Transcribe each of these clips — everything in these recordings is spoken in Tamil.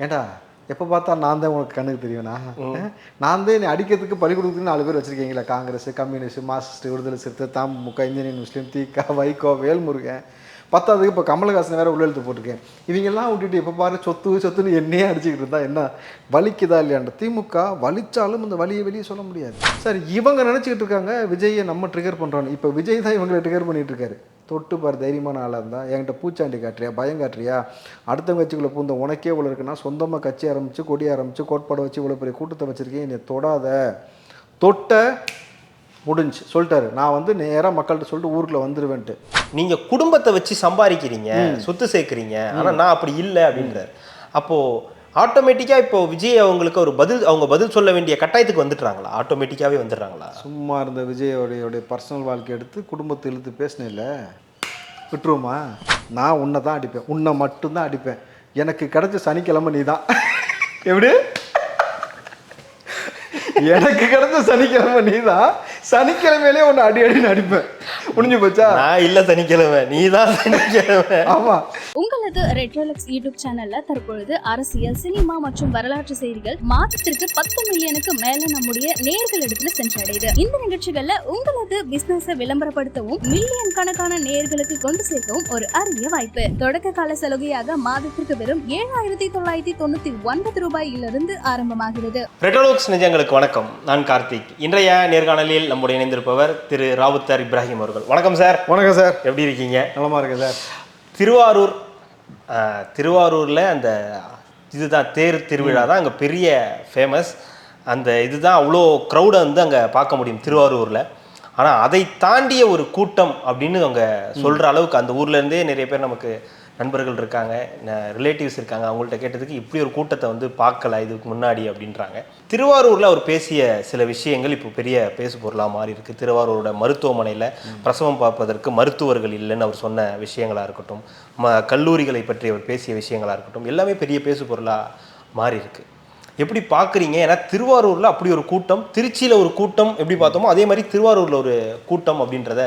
ஏண்டா எப்போ பார்த்தா நான் தான் உனக்கு கண்ணுக்கு தெரியும்னா? நான் தான் என்னை அடிக்கிறதுக்கு பழி கொடுக்குறதுக்கு நாலு பேர் வச்சிருக்கீங்களா Congress communist marxist Viduthalai Siruthai Tamuka Indian Muslim தீகா Vaiko Velmurugan. பத்தாவதுக்கு இப்போ கமலஹாசன் வேற உள்ள எழுத்து போட்டிருக்கேன். இவங்கெல்லாம் விட்டுட்டு இப்போ பாரு சொத்து சொத்துன்னு என்னையே அடிச்சுக்கிட்டு இருந்தா என்ன? வலிக்குதா இல்லையாண்ட திமுக வலிச்சாலும் இந்த வலியை வெளியே சொல்ல முடியாது. சார் இவங்க நினச்சிக்கிட்டு இருக்காங்க விஜயை நம்ம ட்ரிகர் பண்ணுறோம் இப்போ விஜய் தான் இவங்களை ட்ரிகர் பண்ணிட்டு இருக்காரு. தொட்டு பாரு தைரியமான ஆளாக இருந்தால் என்கிட்ட பூச்சாண்டி காட்டுறியா? பயம் காட்டுறியா? அடுத்த கட்சிக்குள்ளே பூந்த உனக்கே இவ்வளோ இருக்குன்னா சொந்தமாக கட்சி ஆரம்பித்து கொடி ஆரம்பித்து கோட்பாடு வச்சு இவ்வளோ பெரிய கூட்டத்தை வச்சுருக்கேன். என்னை தொடாத. தொட்ட முடிஞ்சு சொல்லிட்டாரு. நான் வந்து நேராக மக்கள்கிட்ட சொல்லிட்டு ஊருக்குள்ள வந்துடுவேன்ட்டு நீங்க குடும்பத்தை வச்சு சம்பாதிக்கிறீங்க சொத்து சேர்க்குறீங்க. ஆனா நான் அப்படி இல்லை அப்படின்றாரு. அப்போ ஆட்டோமேட்டிக்கா இப்போ விஜய் அவங்களுக்கு ஒரு பதில் அவங்க பதில் சொல்ல வேண்டிய கட்டாயத்துக்கு வந்துடுறாங்களா ஆட்டோமேட்டிக்காவே வந்துடுறாங்களா? சும்மா இருந்த விஜயோடைய பர்சனல் வாழ்க்கை எடுத்து குடும்பத்தை இழுத்து பேசினில்ல விட்டுருவோமா? நான் உன்னை தான் அடிப்பேன். உன்னை மட்டும்தான் அடிப்பேன். எனக்கு கிடைச்ச சனிக்கிழமை நீ தான். எப்படி? எனக்கு கிடைச்ச சனிக்கிழமை நீ தான். சனிக்கிழமையிலே உன்னை அடி அடின்னு அடிப்பேன். முடிஞ்சு போச்சா? நான் இல்ல சனிக்கிழமை. நீ தான் சனிக்கிழமை. ஆமா. உங்களது ரெட்ரோலக்ஸ் யூடியூப் சேனல்ல தற்பொழுது அரசியல் சினிமா மற்றும் வரலாற்று செய்திகள் மாதத்திற்கு பத்து மில்லியனுக்கு மேல நம்முடைய நேர்களிடத்துல சென்றடையுது. இந்த நிகழ்ச்சிகள்ல உங்களது பிசினஸ விளம்பரப்படுத்தவும் மில்லியன் கணக்கான நேர்களுக்கு கொண்டு சேர்க்கவும் ஒரு அரிய வாய்ப்பு. தொடக்க கால சலுகையாக மாதத்திற்கு வெறும் ஏழாயிரத்தி தொள்ளாயிரத்தி தொண்ணூத்தி ஒன்பது ரூபாயிலிருந்து ஆரம்பமாகிறது. ரெட்டோலோக்ஸ் நிஜங்களுக்கு வணக்கம். நான் கார்த்திக். இன்றைய நேர்காணலில் நம்முடைய இணைந்திருப்பவர் திரு ராவுத்தர் இப்ராஹிம் அவர்கள். வணக்கம் சார். வணக்கம் சார். எப்படி இருக்கீங்க? நலமா இருக்கு சார். திருவாரூர் திருவாரூர்ல அந்த இதுதான் தேர் திருவிழா தான் அங்கே பெரிய ஃபேமஸ் அந்த இதுதான் அவ்வளோ க்ரௌடை வந்து அங்கே பார்க்க முடியும் திருவாரூரில். ஆனால் அதை தாண்டிய ஒரு கூட்டம் அப்படின்னு அவங்க சொல்கிற அளவுக்கு அந்த ஊர்ல இருந்தே நிறைய பேர் நமக்கு நண்பர்கள் இருக்காங்க ரிலேட்டிவ்ஸ் இருக்காங்க அவங்கள்ட்ட கேட்டதுக்கு இப்படி ஒரு கூட்டத்தை வந்து பார்க்கல இதுக்கு முன்னாடி அப்படின்றாங்க. திருவாரூரில் அவர் பேசிய சில விஷயங்கள் இப்போ பெரிய பேசு பொருளாக மாறி இருக்குது திருவாரூரோட மருத்துவமனையில் பிரசவம் பார்ப்பதற்கு மருத்துவர்கள் இல்லைன்னு அவர் சொன்ன விஷயங்களாக இருக்கட்டும் ம கல்லூரிகளை பற்றி அவர் பேசிய விஷயங்களாக இருக்கட்டும் எல்லாமே பெரிய பேசு பொருளாக மாறி இருக்குது எப்படி பார்க்குறீங்க? ஏன்னா திருவாரூரில் அப்படி ஒரு கூட்டம் திருச்சியில் ஒரு கூட்டம் எப்படி பார்த்தோமோ அதே மாதிரி திருவாரூரில் ஒரு கூட்டம் அப்படின்றத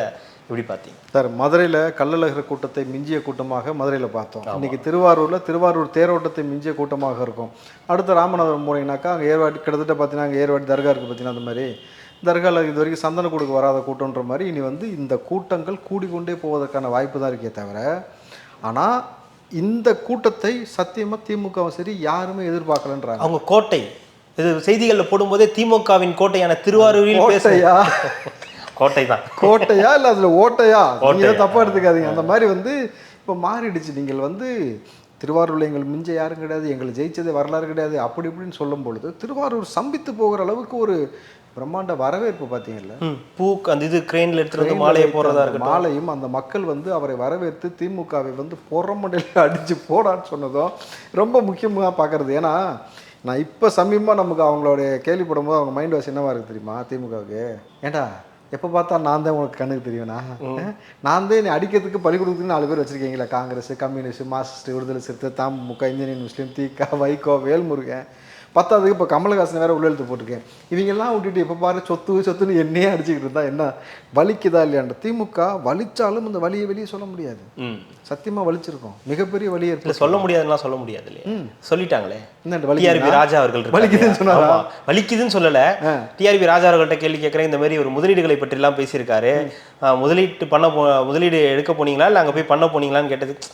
எப்படி பார்த்தீங்க? சார் மதுரையில் கள்ளழகர் கூட்டத்தை மிஞ்சிய கூட்டமாக மதுரையில் பார்த்தோம். இன்னைக்கு திருவாரூரில் திருவாரூர் தேரோட்டத்தை மிஞ்சிய கூட்டமாக இருக்கும். அடுத்து ராமநாதபுரம் போனீங்கன்னாக்கா அங்கே ஏர்வாடி கிட்டத்தட்ட பார்த்தீங்கன்னா அங்கே ஏர்வாடி தர்கா இருக்குது பார்த்தீங்கன்னா அந்த மாதிரி. தர்காவில் இது வரைக்கும் சந்தன கொடுக்க வராத கூட்டம்ன்ற மாதிரி இனி வந்து இந்த கூட்டங்கள் கூடிக்கொண்டே போவதற்கான வாய்ப்பு தான் இருக்கே தவிர ஆனால் இந்த கூட்டத்தை சத்தியமாக திமுகவும் சரி யாருமே எதிர்பார்க்கலன்றாங்க. அவங்க கோட்டை இது செய்திகளில் போடும்போதே திமுகவின் கோட்டையான திருவாரூரில் பேச கோட்டையா கோட்டை தான் கோட்டையா இல்லை அதில் ஓட்டையா? நீங்கள்? தப்பாக எடுத்துக்காதீங்க. அந்த மாதிரி வந்து இப்போ மாறிடுச்சு. நீங்கள் வந்து திருவாரூரில் எங்கள் மிஞ்ச யாரும் கிடையாது எங்களை ஜெயிச்சதே வரலாறு கிடையாது அப்படி இப்படின்னு சொல்லும் பொழுது திருவாரூர் சம்பித்து போகிற அளவுக்கு ஒரு பிரம்மாண்ட வரவேற்பு பார்த்தீங்கல்ல? ம், பூ அந்த இது கிரெயின்ல எடுத்துட்டு வந்து மாலையை போடுறதா அந்த இருக்கட்டும். மாலையும் அந்த மக்கள் வந்து அவரை வரவேற்று திமுகவை வந்து புறமண்டையில் அடிச்சு போடான்னு சொன்னதும் ரொம்ப முக்கியமாக பார்க்கறது. ஏன்னா நான் இப்போ சமீபமாக நமக்கு அவங்களுடைய கேள்விப்படும் போது அவங்க மைண்ட் வாஷ் என்னவா இருக்கு தெரியுமா திமுகவுக்கு? ஏண்டா? எப்போ பார்த்தா நான் தான் உனக்கு கண்ணுக்கு தெரியும்னா? நான் தான் என்னை அடிக்கிறதுக்கு பழி கொடுக்குறதுக்கு நாலு பேர் வச்சிருக்கீங்களா Congress communist marxist Viduthalai Siruthai Tamuka Indian Muslim தீகா Vaiko Velmurugan. பத்தாவதுக்கு இப்போ கமலஹாசன் வேற உள்ள எழுத்து போட்டிருக்கேன். இவங்கெல்லாம் விட்டுட்டு எப்போ பாரு சொத்து சொத்துன்னு என்னையே அடிச்சுக்கிட்டு இருந்தா என்ன? வலிக்குதா இல்லையாண்ட திமுக வலிச்சாலும் இந்த வலியை வெளியே சொல்ல முடியாது. சத்தியமா வலிச்சிருக்கோம். மிகப்பெரிய வலி ஏற்பட்டு சொல்ல முடியாதுன்னா சொல்ல முடியாது இல்லையா? சொல்லிட்டாங்களே. டிஆர்பி? ராஜா அவர்கள். வலிக்குதுன்னு சொன்னாரா? ஆமா. வலிக்குதுன்னு சொல்லல. டிஆர்பி ராஜா அவர்கள்ட்ட கேள்வி கேட்குறேன் இந்த மாதிரி ஒரு முதலீடுகளை பற்றி எல்லாம் பேசியிருக்காரு முதலீட்டு பண்ண போ முதலீடு எடுக்க போனீங்களா? இல்லை அங்கே போய் பண்ண போனீங்களான்னு கேட்டதுக்கு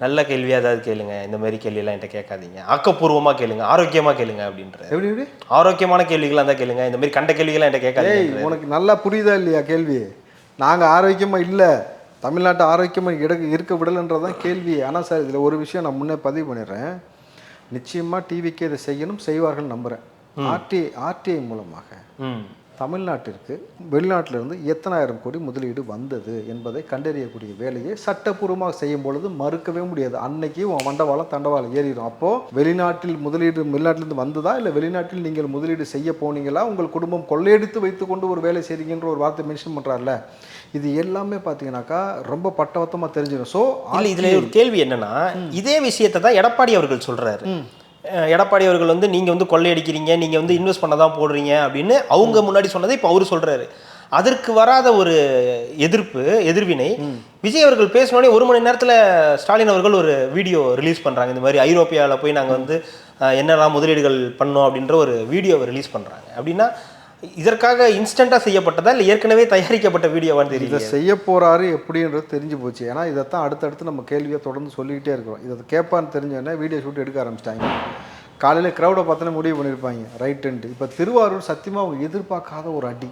நல்ல கேள்வியா ஏதாவது கேளுங்க. இந்த மாதிரி கேள்வியெல்லாம் என்கிட்ட கேட்காதீங்க. ஆக்கப்பூர்வமா கேளுங்க. ஆரோக்கியமா கேளுங்க அப்படின்ற. எப்படி எப்படி? ஆரோக்கியமான கேள்விகளா இருந்தா கேளுங்க. இந்த மாதிரி கண்ட கேள்விகள்லாம் என்கிட்ட கேட்காதீங்க. உனக்கு நல்லா புரியுதா இல்லையா கேள்வி? நாங்க ஆரோக்கியமா இல்ல. தமிழ்நாட்டை ஆரோக்கியமா எடுக்க இருக்க விடலைன்றதான் கேள்வி. ஆனா சார் இதுல ஒரு விஷயம் நான் முன்னே பதிவு பண்ணிடுறேன். நிச்சயமா டிவிக்கு இதை செய்யணும் செய்வார்கள் நம்புறேன். ஆர்டிஐ ஆர்டிஐ மூலமாக. தமிழ்நாட்டிற்கு வெளிநாட்டிலிருந்து எத்தனாயிரம் கோடி முதலீடு வந்தது என்பதை கண்டறியக்கூடிய வேலையை சட்டப்பூர்வமாக செய்யும் பொழுது மறுக்கவே முடியாது. அன்னைக்கு உன் மண்டவாளம் தண்டவாளம் ஏறிடும். அப்போ வெளிநாட்டில் முதலீடு வெளிநாட்டிலிருந்து வந்ததா? இல்லை வெளிநாட்டில் நீங்கள் முதலீடு செய்ய போனீங்களா? உங்கள் குடும்பம் கொள்ளையடித்து வைத்துக்கொண்டு ஒரு வேலை செய்றீங்கன்ற ஒரு வார்த்தை மென்ஷன் பண்றாருல. இது எல்லாமே பார்த்தீங்கன்னாக்கா ரொம்ப பட்டவத்தமாக தெரிஞ்சிடும். ஸோ இல்ல இதுல ஒரு கேள்வி என்னன்னா இதே விஷயத்தை தான் எடப்பாடி அவர்கள் சொல்றாரு. அஹ் எடப்பாடி அவர்கள் வந்து நீங்க வந்து கொள்ளையடிக்கிறீங்க நீங்க வந்து இன்வெஸ்ட் பண்ண தான் போடுறீங்க அப்படின்னு அவங்க முன்னாடி சொன்னதை இப்போ அவரு சொல்றாரு. அதற்கு வராத ஒரு எதிர்ப்பு எதிர்வினை விஜய் அவர்கள் பேசினோடனே ஒரு மணி நேரத்துல ஸ்டாலின் அவர்கள் ஒரு வீடியோ ரிலீஸ் பண்றாங்க. இந்த மாதிரி ஐரோப்பியாவில் போய் நாங்க வந்து என்னெல்லாம் முதலீடுகள் பண்ணோம் அப்படின்ற ஒரு வீடியோவை ரிலீஸ் பண்றாங்க. அப்படின்னா இதற்காக இன்ஸ்டண்ட்டாக செய்யப்பட்டதா இல்லை ஏற்கனவே தயாரிக்கப்பட்ட வீடியோவான்னு இதை தெரியல செய்ய போறாரு எப்படின்றது தெரிஞ்சு போச்சு. ஏன்னா இதைத்தான் அடுத்தடுத்து நம்ம கேள்வியை தொடர்ந்து சொல்லிக்கிட்டே இருக்கிறோம். இதை கேட்பான்னு தெரிஞ்சோடனே வீடியோ ஷூட் எடுக்க ஆரம்பிச்சிட்டாங்க. காலையில் க்ரௌடை பார்த்தோன்னே முடிவு பண்ணியிருப்பாங்க. ரைட்டுன்ட்டு இப்போ திருவாரூர் சத்தியமாக அவங்க எதிர்பார்க்காத ஒரு அடி.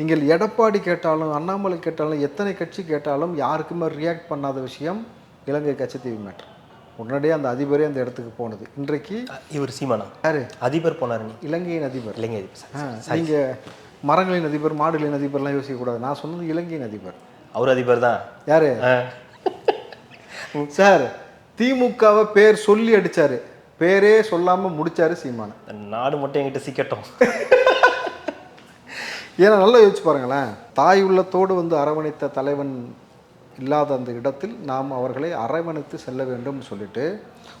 நீங்கள் எடப்பாடி கேட்டாலும் அண்ணாமலை கேட்டாலும் எத்தனை கட்சி கேட்டாலும் யாருக்குமே ரியாக்ட் பண்ணாத விஷயம் இலங்கை கட்சித்தீவு மேட்டர் உடனடியாக அந்த அதிபரே அந்த இடத்துக்கு போனது. இன்றைக்கு இவர் சீமானா? யாரு? அதிபர் போனார் நீ. இலங்கையின் அதிபர். இல்லைங்க இது சரி. நீங்க மரங்களின் அதிபர் மாடுகளின் அதிபர்லாம் யோசிக்கக்கூடாது. நான் சொன்னது இலங்கையின் அதிபர். அவர் அதிபர் தான். யாரு? சார் திமுகவை பேர் சொல்லி அடிச்சாரு. பேரே சொல்லாம முடிச்சாரு சீமானன் நாடு மட்டும் என்கிட்ட சிக்கட்டும் ஏன்னா நல்லா யோசிச்சு பாருங்களேன். தாய் உள்ளத்தோடு வந்து அரவணைத்த தலைவன் இல்லாத அந்த இடத்தில் நாம் அவர்களை அரவணைத்து செல்ல வேண்டும் சொல்லிட்டு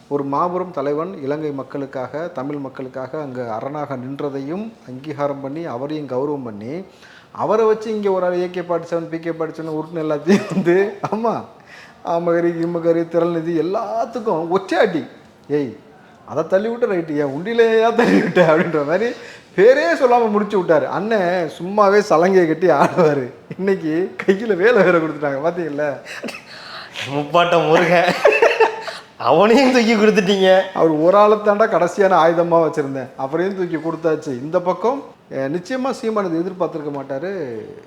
ஒரு மாபெரும் தலைவன் இலங்கை மக்களுக்காக தமிழ் மக்களுக்காக அங்கே அரணாக நின்றதையும் அங்கீகாரம் பண்ணி அவரையும் கௌரவம் பண்ணி அவரை வச்சு இங்கே ஒரு ஆள் ஏகே பாடிச்சவன் பிகே பாடிச்சவன் உருட்டு எல்லாத்தையும் வந்து ஆமாம் ஆமகரி இம்மகரி திரள்நிதி எல்லாத்துக்கும் ஒற்றையாட்டி ஏய் அதை தள்ளி விட்டு ரைட்டு ஏன் உண்டிலேயா தள்ளி விட்டேன் அப்படின்ற மாதிரி பேரே சொல்லாமல் முடிச்சு விட்டாரு. அண்ணன் சும்மாவே சலங்கையை கட்டி ஆடுவார். இன்னைக்கு கையில் வேலை வேற கொடுத்துட்டாங்க பார்த்தீங்களா முப்பாட்டம் முருகன். அவனையும் தூக்கி கொடுத்துட்டீங்க. அவர் ஒரு ஆளை தாண்டா கடைசியான ஆயுதமாக வச்சுருந்தேன். அப்புறையும் தூக்கி கொடுத்தாச்சு. இந்த பக்கம் அஹ், நிச்சயமா சீமான் இதை எதிர்பார்த்திருக்க மாட்டார்.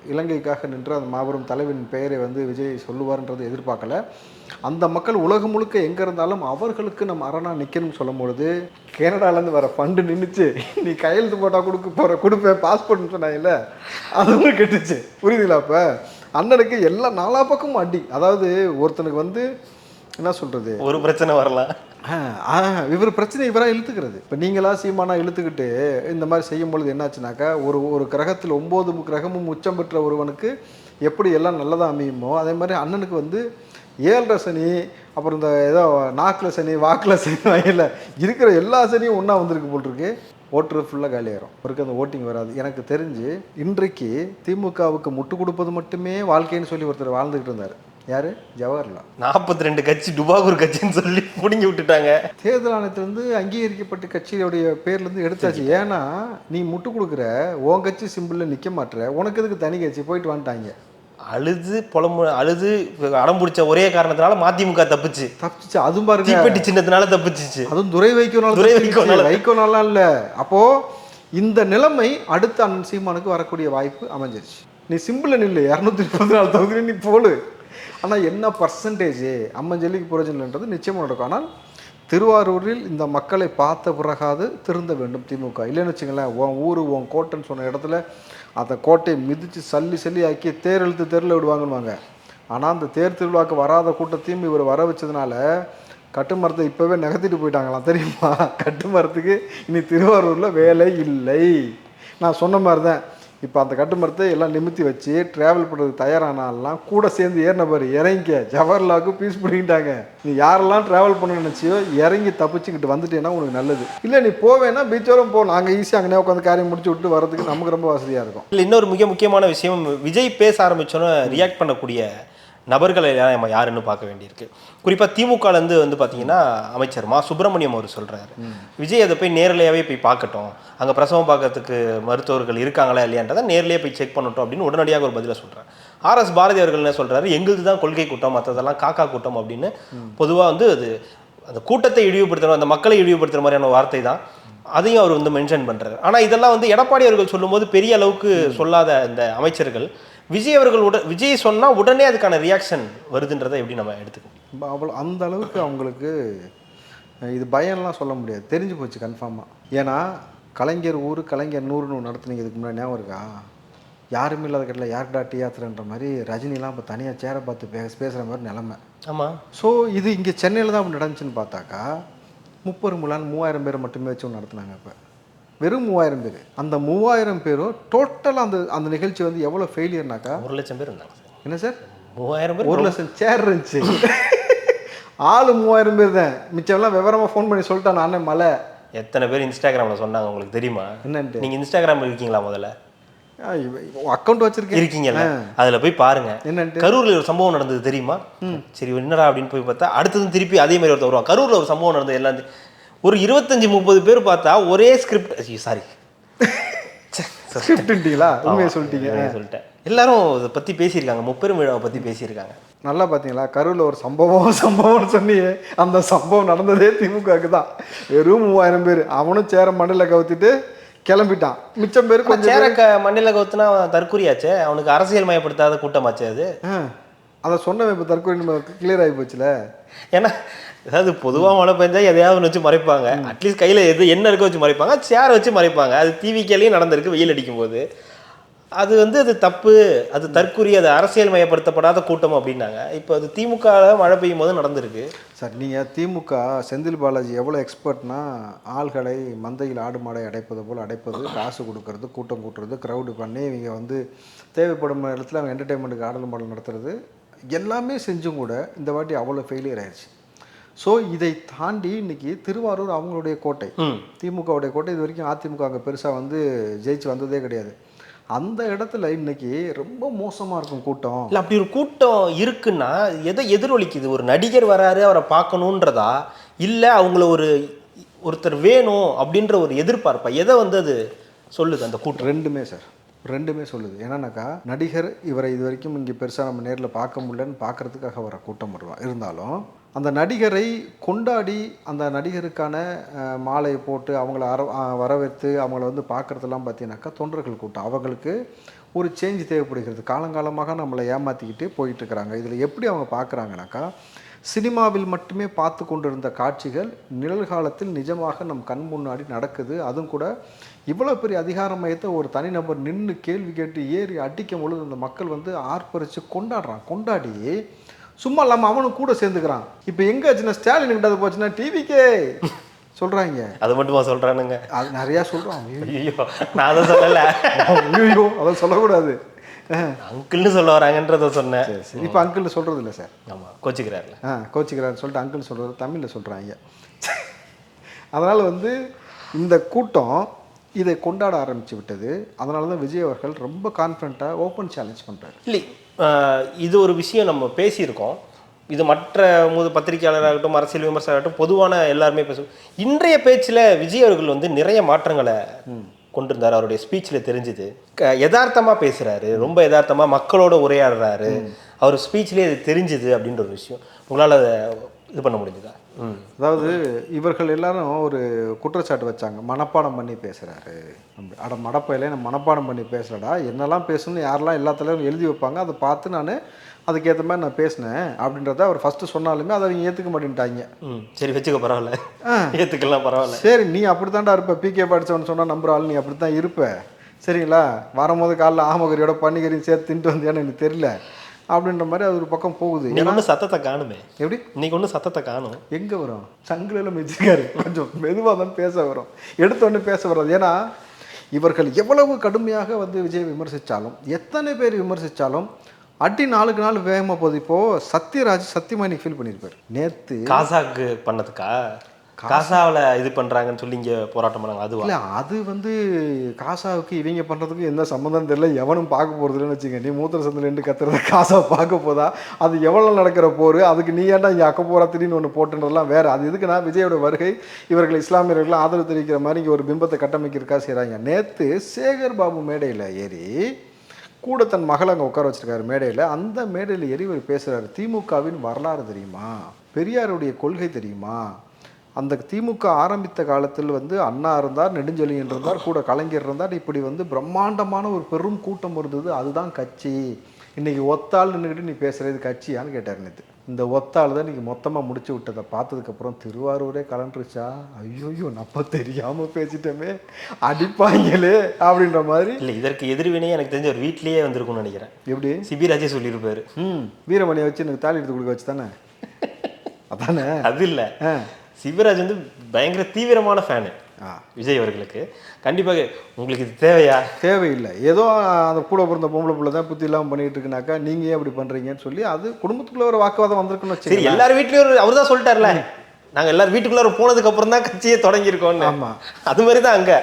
இலங்கைக்காக நின்று அந்த மாபெரும் தலைவன் பெயரை வந்து விஜய் சொல்லுவார்ன்றதை எதிர்பார்க்கல. அந்த மக்கள் உலகம் முழுக்க எங்கே இருந்தாலும் அவர்களுக்கு நம்ம அரணா நிற்கணும்னு சொல்லும் பொழுது கனடாலேருந்து வர ஃபண்டு நின்றுச்சு நீ கையெழுத்து போட்டால் கொடுக்க போகிற கொடுப்பேன் பாஸ்போர்ட்னு சொன்னாங்கல்ல அதுவும் கெட்டுச்சு. புரியுதுங்களா அப்போ? அண்ணனுக்கு எல்லா நாலா பக்கமும் அடி. அதாவது ஒருத்தனுக்கு வந்து என்ன சொல்கிறது ஒரு பிரச்சனை வரலாம் இவர் பிரச்சனை இவராக இழுத்துக்கிறது. இப்போ நீங்களா சீமானா இழுத்துக்கிட்டு இந்த மாதிரி செய்யும் பொழுது என்னாச்சுனாக்கா ஒரு ஒரு கிரகத்தில் ஒம்பது கிரகமும் உச்சம் பெற்ற ஒருவனுக்கு எப்படி எல்லாம் நல்லதாக அமையுமோ அதே மாதிரி அண்ணனுக்கு வந்து ஏழரை சனி அப்புறம் இந்த ஏதோ நாக்கில் சனி வாக்கில் சனி வகையில் இருக்கிற எல்லா சனியும் ஒன்றா வந்திருக்கு போல் இருக்கு ஓட்டு ஃபுல்லாக காலியாயிரும். அவருக்கு அந்த ஓட்டிங் வராது. எனக்கு தெரிஞ்சு இன்றைக்கு திமுகவுக்கு முட்டு கொடுப்பது மட்டுமே வாழ்க்கைன்னு சொல்லி ஒருத்தர் வாழ்ந்துக்கிட்டு இருந்தார். யார்? ஜவஹர்லால். நாற்பத்தி ரெண்டு கட்சி டுபாகூர் கட்சின்னு சொல்லி பிடுங்கி விட்டுட்டாங்க. தேர்தல் ஆணையத்திலிருந்து அங்கீகரிக்கப்பட்ட கட்சியோடைய பேர்லேருந்து எடுத்தாச்சு. ஏன்னா நீ முட்டு கொடுக்குற உன் கட்சி சிம்பிளில் நிற்க மாட்டுற உனக்கு எதுக்கு தனி கட்சி? போயிட்டு வந்துட்டாங்க. அழுது புலம்பு அழுது அடம் பிடிச்ச ஒரே காரணத்தினால மதிமுக தப்பிச்சு. தப்பிச்சு அதுவும் பாருங்க. தீப்பெட்டி சின்னத்தினால தப்பிச்சிச்சு. அதுவும் துரை வைக்கோனால துரை வைக்கோனால. வைக்கோனாலாம் இல்லை. அப்போ இந்த நிலைமை அடுத்த அண்ணன் சீமானுக்கு வரக்கூடிய வாய்ப்பு அமைஞ்சிருச்சு. நீ சிம்பிளில் நில்லு இரநூத்தி முப்பத்தி நாலு தொகுதியில் நீ போடு. ஆனால் என்ன பர்சன்டேஜ் அம்மன் ஜல்லிக்கு புரோஜனன்றது நிச்சயமாக நடக்கும். ஆனால் திருவாரூரில் இந்த மக்களை பார்த்த பிறகாது திருந்த வேண்டும் திமுக. இல்லைன்னு வச்சுங்களேன் உன் ஊர் உன் கோட்டைன்னு சொன்ன இடத்துல அந்த கோட்டையை மிதித்து சல்லி சல்லி ஆக்கி தேர் இழுத்து தெருவில் விடுவாங்கன்னுவாங்க. ஆனால் அந்த தேர் திருவிழாக்கு வராத கூட்டத்தையும் இவர் வர வச்சதுனால கட்டுமரத்தை இப்போவே நகர்த்திட்டு போயிட்டாங்களாம் தெரியுமா? கட்டுமரத்துக்கு இனி திருவாரூரில் வேலை இல்லை. நான் சொன்ன மாதிரி தான் இப்போ அந்த கட்டுமரத்தை எல்லாம் நிமித்தி வச்சு ட்ராவல் பண்ணுறதுக்கு தயாரானாலாம் கூட சேர்ந்து ஏறின பாரு இறங்கிக்க. ஜவஹர்லாவுக்கு பீஸ் பண்ணிக்கிட்டாங்க நீ யாரெல்லாம் ட்ராவல் பண்ண நினச்சியோ இறங்கி தப்பிச்சுக்கிட்டு வந்துட்டேன்னா உனக்கு நல்லது. இல்லை நீ போவேன்னா பீச்சோரம் போ நாங்கள் ஈஸியாக அங்கேயே உட்காந்து காரியம் முடிச்சு விட்டு வரதுக்கு நமக்கு ரொம்ப வசதியாக இருக்கும். இல்லை இன்னொரு மிக முக்கியமான விஷயம் விஜய் பேச ஆரம்பிச்சோன்னே ரியாக்ட் பண்ணக்கூடிய நபர்களை நம்ம யாருன்னு பார்க்க வேண்டியிருக்கு. குறிப்பாக திமுகலேருந்து வந்து பார்த்தீங்கன்னா அமைச்சர் மா சுப்பிரமணியம் அவர் சொல்கிறாரு விஜய் அதை போய் நேரலையாகவே போய் பார்க்கட்டும். அங்கே பிரசவம் பார்க்கறதுக்கு மருத்துவர்கள் இருக்காங்களா இல்லையான்றதை நேர்லயே போய் செக் பண்ணட்டும் அப்படின்னு உடனடியாக ஒரு பதிலை சொல்கிறார் ஆர்எஸ் பாரதி அவர்கள் என்ன சொல்கிறாரு எங்களுது தான் கொள்கை கூட்டம் மற்றதெல்லாம் காக்கா கூட்டம் அப்படின்னு பொதுவாக வந்து அது அந்த கூட்டத்தை இழிவுபடுத்துகிற அந்த மக்களை இழிவுபடுத்துகிற மாதிரியான வார்த்தை தான். அதையும் அவர் வந்து மென்ஷன் பண்றாரு. ஆனா இதெல்லாம் வந்து எடப்பாடி அவர்கள் சொல்லும்போது பெரிய அளவுக்கு சொல்லாத இந்த அமைச்சர்கள். விஜய் அவர்கள் உட விஜய் சொன்னா உடனே அதுக்கான ரியாக்ஷன் வருதுன்றதை எப்படி நம்ம எடுத்துக்கணும்? அவ்வளோ அந்த அளவுக்கு அவங்களுக்கு இது பயம்லாம் சொல்ல முடியாது. தெரிஞ்சு போச்சு கன்ஃபார்மாக ஏன்னா கலைஞர் ஊர் கலைஞர் நூறுன்னு நடத்துனீங்க இதுக்கு முன்னாடி ஞாபகம் இருக்கா? யாருமே இல்லாத கட்டில் யார்டா டீ யாத்திரன்ற மாதிரி ரஜினிலாம் இப்போ தனியாக சேரை பார்த்து பேச பேசுகிற மாதிரி நிலமை. ஆமா. ஸோ இது இங்கே சென்னையில் தான் அப்படி நடந்துச்சுன்னு பார்த்தாக்கா முப்பது முலான் மூவாயிரம் பேர் மட்டுமே வச்சு நடத்துனாங்க இப்போ வெறும் மூவாயிரம் பேர். அந்த மூவாயிரம் பேரும் டோட்டலாக அந்த அந்த நிகழ்ச்சி வந்து எவ்வளோ ஃபெயிலியர்னாக்கா ஒரு லட்சம் பேர் இருந்தாங்க என்ன சார்? மூவாயிரம் பேர் ஒரு லட்சம் சேர் இருந்துச்சு. ஆளு மூவாயிரம் பேர் தான். மிச்சம்லாம் விவரமாக ஃபோன் பண்ணி சொல்லிட்டான் அண்ணன் மலை எத்தனை பேர் இன்ஸ்டாகிராம்ல சொன்னாங்க உங்களுக்கு தெரியுமா? என்னன்ட்டு? நீங்க இன்ஸ்டாகிராம் இருக்கீங்களா முதல்ல? அக்கௌண்ட் வச்சிருக்கேன். இருக்கீங்கல்ல? அதுல போய் பாருங்க. என்னன்ட்டு? கரூர்ல ஒரு சம்பவம் நடந்தது தெரியுமா? சரி என்னடா அப்படின்னு போய் பார்த்தா அடுத்ததும் திருப்பி அதே மாதிரி ஒருத்தர் வருவான். கரூர்ல ஒரு சம்பவம் நடந்தது எல்லாம் ஒரு இருபத்தஞ்சு முப்பது பேர் பார்த்தா ஒரே ஸ்கிரிப்ட் சாரி ஸ்கிரிப்ட்ன்றீங்களா உண்மையை சொல்லிட்டீங்க. சொல்லிட்டேன். எல்லாரும் இதை பத்தி பேசியிருக்காங்க. முப்பெரும் விழாவை பத்தி பேசியிருக்காங்க. நல்லா பார்த்தீங்களா? கரூரில் ஒரு சம்பவம் சம்பவம்னு சொன்னியே. அந்த சம்பவம் நடந்ததே திமுகவுக்கு தான். வெறும் மூவாயிரம் பேர். அவனும் சேர மண்ணில் கவுத்திட்டு கிளம்பிட்டான். மிச்சம் பேர் கொஞ்சம் சேர க மண்ணில் கவுத்துனா அவன் தற்கொலையாச்சே? அவனுக்கு அரசியல் மயப்படுத்தாத கூட்டமாச்சே அது? அதை சொன்னவன் இப்போ தற்கொலை நம்ம கிளியர் ஆகி போச்சுல. ஏன்னா அதாவது பொதுவா மழை பெஞ்சா எதையாவது ஒண்ணு வச்சு மறைப்பாங்க. அட்லீஸ்ட் கையில எது என்ன இருக்க வச்சு மறைப்பாங்க. சேரை வச்சு மறைப்பாங்க. அது டிவிக்கேலையும் நடந்திருக்கு வெயில் அடிக்கும் போது அது வந்து அது தப்பு அது தற்குறி அது அரசியல் மயப்படுத்தப்படாத கூட்டம் அப்படின்னாங்க. இப்போ அது திமுக மழை பெய்யும் போது நடந்திருக்கு. சார் நீங்கள் திமுக செந்தில் பாலாஜி எவ்வளோ எக்ஸ்பர்ட்னா ஆள்களை மந்தையில் ஆடு மாடை அடைப்பது போல் அடைப்பது காசு கொடுக்கறது கூட்டம் கூட்டுறது க்ரௌடு பண்ணி இவங்க வந்து தேவைப்படும் இடத்துல அவங்க என்டர்டெயின்மெண்ட்டுக்கு ஆடல் மாடல் நடத்துறது எல்லாமே செஞ்சும் கூட இந்த வாட்டி அவ்வளோ ஃபெயிலியர் ஆயிடுச்சு ஸோ இதை தாண்டி இன்னைக்கு திருவாரூர் அவங்களுடைய கோட்டை திமுகவுடைய கோட்டை இது வரைக்கும் அதிமுக அங்கே பெருசாக வந்து ஜெயிச்சு வந்ததே கிடையாது. அந்த இடத்துல இன்னைக்கு ரொம்ப மோசமாக இருக்கும் கூட்டம். இல்ல அப்படி ஒரு கூட்டம் இருக்குன்னா எதை எதிரொலிக்குது? ஒரு நடிகர் வராரு அவரை பார்க்கணுன்றதா? இல்ல அவங்கள ஒரு ஒருத்தர் வேணும் அப்படின்ற ஒரு எதிர்பார்ப்பா? எதை வந்து அது சொல்லுது அந்த கூட்டம்? ரெண்டுமே சார். ரெண்டுமே சொல்லுது. என்னன்னாக்கா நடிகர் இவரை இது வரைக்கும் இங்கே பெருசாக நம்ம நேரில் பார்க்க முடியலன்னு பார்க்கறதுக்காக வர கூட்டம் வருவான் இருந்தாலும் அந்த நடிகரை கொண்டாடி அந்த நடிகருக்கான மாலையை போட்டு அவங்கள அர வரவேற்று அவங்கள வந்து பார்க்குறதெல்லாம் பார்த்தீங்கன்னாக்கா தொண்டர்கள் கூட்டம். அவங்களுக்கு ஒரு சேஞ்ச் தேவைப்படுகிறது. காலங்காலமாக நம்மளை ஏமாற்றிக்கிட்டே போயிட்டுருக்கிறாங்க. இதில் எப்படி அவங்க பார்க்குறாங்கனாக்கா சினிமாவில் மட்டுமே பார்த்து கொண்டிருந்த காட்சிகள் நிழல்காலத்தில் நிஜமாக நம் கண் முன்னாடி நடக்குது. அதுவும் கூட இவ்வளோ பெரிய அதிகார மையத்தை ஒரு தனிநபர் நின்று கேள்வி கேட்டு ஏறி அடிக்கும் பொழுது அந்த மக்கள் வந்து ஆர்ப்பரித்து கொண்டாடுறான் கொண்டாடி சும்மா இல்லாமல் அவனும் கூட சேர்ந்துக்கிறான். இப்போ எங்கே ஆச்சுன்னா ஸ்டாலின் கிட்ட அது போச்சுன்னா டிவிக்கே சொல்கிறாங்க அது மட்டுமா சொல்றானுங்க? அது நிறையா சொல்கிறான் ஐயோ. நான் அதை சொல்லல. ஐயோ அதை சொல்லக்கூடாது. அங்கிள்னு சொல்ல வராங்கன்றத சொன்னேன். சரி இப்போ அங்கிள் சொல்கிறது இல்லை சார். ஆமா கோச்சிக்கிறாருல. ஆ கோச்சிக்கிறான்னு சொல்லிட்டு அங்கிள் சொல்கிறது தமிழில் சொல்கிறாங்க அதனால் வந்து இந்த கூட்டம் இதை கொண்டாட ஆரம்பித்து விட்டது. அதனால தான் விஜய் அவர்கள் ரொம்ப கான்ஃபிடண்ட்டாக ஓப்பன் சேலஞ்ச் பண்ணுறாரு இல்லை இது ஒரு விஷயம் நம்ம பேசியிருக்கோம். இது மற்ற முது பத்திரிகையாளராகட்டும் அரசியல் விமர்சகராகட்டும் பொதுவான எல்லாருமே பேசுவோம் இன்றைய பேச்சில் விஜய் அவர்கள் வந்து நிறைய மாற்றங்களை கொண்டிருந்தார். அவருடைய ஸ்பீச்சில் தெரிஞ்சுது. க- யதார்த்தமா பேசுறாரு. ரொம்ப யதார்த்தமா மக்களோட உரையாடுறாரு. அவர் ஸ்பீச்லேயே அது தெரிஞ்சுது அப்படின்ற ஒரு விஷயம். உங்களால் அதை இது பண்ண முடிஞ்சுதா? அதாவது இவர்கள் எல்லாரும் ஒரு குற்றச்சாட்டு வச்சாங்க. மனப்பாடம் பண்ணி பேசுகிறாரு அட மடப்பையில நான் மனப்பாடம் பண்ணி பேசுகிறடா என்னெல்லாம் பேசணும்னு யாரெல்லாம் எல்லாத்துலேயும் எழுதி வைப்பாங்க? அதை பார்த்து நான் அதுக்கேற்ற மாதிரி நான் பேசினேன் அப்படின்றத அவர் ஃபஸ்ட்டு சொன்னாலுமே அதை அவங்க ஏற்றுக்க மாட்டேன்ட்டாங்க. சரி வச்சுக்க பரவாயில்ல. ஏற்றுக்கலாம் பரவாயில்ல. சரி நீ அப்படி இருப்ப? பிகே படிச்சவன் சொன்னா நம்புற ஆள் நீ அப்படி தான் இருப்ப. சரிங்களா? வரும்போது காலைல ஆமகரியோட பன்னிகரியும் சேர்த்து தின்ட்டு வந்தியான்னு எனக்கு தெரியல. அப்படின்ற மாதிரி அது ஒரு பக்கம் போகுது. இன்னைக்கு ஒன்றும் சத்தத்தை காணுமே. எப்படி? இன்னைக்கு ஒன்றும் சத்தத்தை காணும். எங்கே வரும்? சங்கிலில் மிச்சிருக்காரு கொஞ்சம் மெதுவாக தான் பேச வரும். எடுத்தோடனே பேச வராது. ஏன்னா இவர்கள் எவ்வளவு கடுமையாக வந்து விஜய் விமர்சித்தாலும் எத்தனை பேர் விமர்சித்தாலும் அடி நாளுக்கு நாள் வேகமாக போகுது. இப்போது சத்யராஜ் சத்தியமா ஃபீல் பண்ணியிருப்பார். நேற்று காசாக்கு பண்ணதுக்கா? காசாவில் இது பண்றாங்கன்னு சொல்லி இங்க போராட்டம் பண்ணாங்க அதுவா? இல்லை அது வந்து காசாவுக்கு இவங்க பண்ணுறதுக்கு எந்த சம்மந்தம் தெரியல. எவனும் பார்க்க போகிறது இல்லைன்னு வச்சுங்க நீ மூத்திர சந்தில் ரெண்டு கத்துறத காசா பார்க்க போதா? அது எவ்வளோ நடக்கிற போர்? அதுக்கு நீ ஏன்டா இங்கே அக்க போகிறா திடீர்னு ஒன்று போட்டுன்றதெல்லாம் வேறு. அது எதுக்குன்னா விஜயோட வருகை இவர்கள் இஸ்லாமியர்கள் ஆதரவு தெரிவிக்கிற மாதிரி இங்கே ஒரு பிம்பத்தை கட்டமைக்கிறக்கா செய்கிறாங்க நேற்று சேகர் பாபு மேடையில் ஏறி கூட தன் மகளை அங்கே உட்கார வச்சிருக்காரு மேடையில். அந்த மேடையில் ஏறி இவர் பேசுகிறாரு திமுகவின் வரலாறு தெரியுமா? பெரியாருடைய கொள்கை தெரியுமா? அந்த திமுக ஆரம்பித்த காலத்தில் வந்து அண்ணா இருந்தார் நெடுஞ்செழியன் இருந்தார் கூட கலைஞர் இருந்தார். இப்படி வந்து பிரம்மாண்டமான ஒரு பெரும் கூட்டம் இருந்தது. அதுதான் கட்சி. இன்னைக்கு ஒத்தாள் நின்றுக்கிட்டு நீ பேசுறது கட்சியான்னு கேட்டார் நேற்று இந்த ஒத்தாள் தான் இன்னைக்கு மொத்தமாக முடிச்சு விட்டதை பார்த்ததுக்கப்புறம் திருவாரூரே கலண்டுருச்சா ஐயோயோ நம்ம தெரியாமல் பேசிட்டோமே. அடிப்பாங்களே அப்படின்ற மாதிரி. இல்லை இதற்கு எதிர்வினையே எனக்கு தெரிஞ்ச ஒரு வீட்லயே வந்திருக்கும்னு நினைக்கிறேன். எப்படி? சிபிராஜே சொல்லியிருப்பாரு. ம். வீரமணியை வச்சு எனக்கு தாலி எடுத்து கொடுக்க வச்சு தானே அதானே? அது இல்லை. சிவராஜ் வந்து பயங்கர தீவிரமான ஃபேனு ஆ. விஜய் அவர்களுக்கு. கண்டிப்பாக உங்களுக்கு இது தேவையா? தேவையில்லை. ஏதோ அந்த கூட பிறந்த பொம்பளை பிள்ளை தான் புத்தி இல்லாமல் பண்ணிட்டு இருக்குனாக்கா நீங்க ஏன் அப்படி பண்றீங்கன்னு சொல்லி அது குடும்பத்துக்குள்ள ஒரு வாக்குவாதம் வந்திருக்குன்னு சரி வச்சுக்கோங்க எல்லார் வீட்லயும் ஒரு அவர் தான் சொல்லிட்டார்ல. நாங்க எல்லாரும் வீட்டுக்குள்ளார போனதுக்கு அப்புறம் தான் கட்சியே தொடங்கியிருக்கோம்னு. ஆமா. அது மாதிரி தான் அங்க.